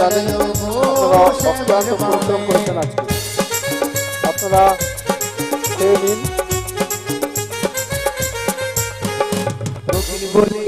জানি আপনারা অক্লান্ত পরিশ্রম করেছেন আজকে। আপনারা খেয়ে নিন। বলে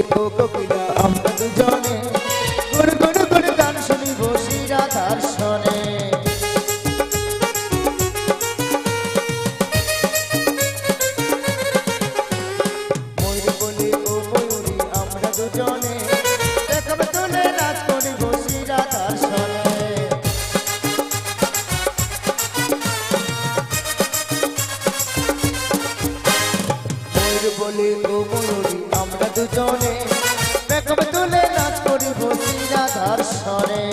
ময়ূর বলে ও ময়ূরী আমরা দুজনে মেকআপ তুলে নাচ রাধার স্বরে।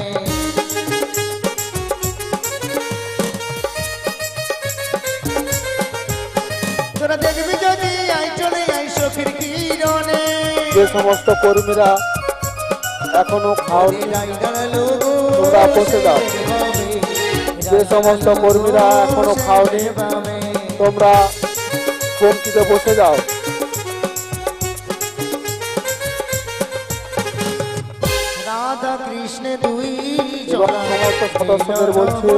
তোরা দেখবি যদি আই চলে আই সখীর কিরণে। যে সমস্ত কর্মীরা এখনও খাওনি দাঁড়াল বসে যাও। যে সমস্ত কর্মীরা এখনও খাওনি তোমরা পঙ্ক্তিতে বসে যাও। রাধা কৃষ্ণ দুই সমস্ত সদস্যদের বলছি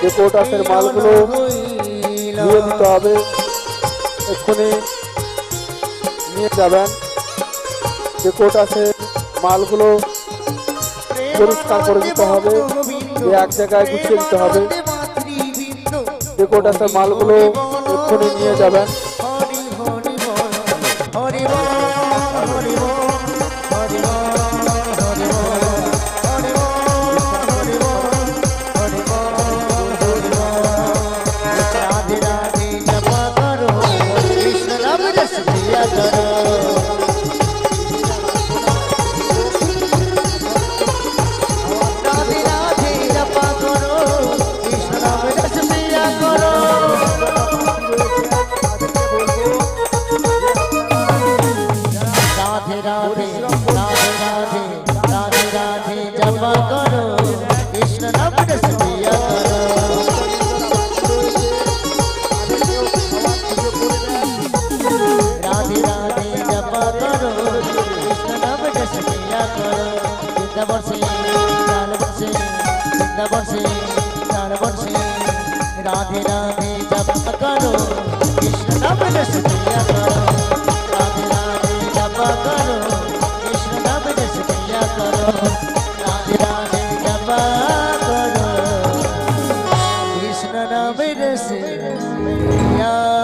যে কোটাসের মালগুলো দিতে হবে এক্ষুনি নিয়ে যাবেন। যে কোটাসের মালগুলো পরিষ্কার করে দিতে হবে এক জায়গায় গুছিয়ে দিতে হবে ডেকোটাসের মালগুলো এক্ষুনি নিয়ে যাবেন da da রাধে রাধে রাধে রাধে রাধে, জপা করো। কৃষ্ণ নাম প্রিয়া করো। রাধে রাধে, জপা করো। কৃষ্ণ নাম প্রিয়া করো। চার বর্ষে বৃন্দা বর্ষে চার বর্ষে রাধে রাধে, জপা করো। কৃষ্ণ নাম রস করো। Yeah.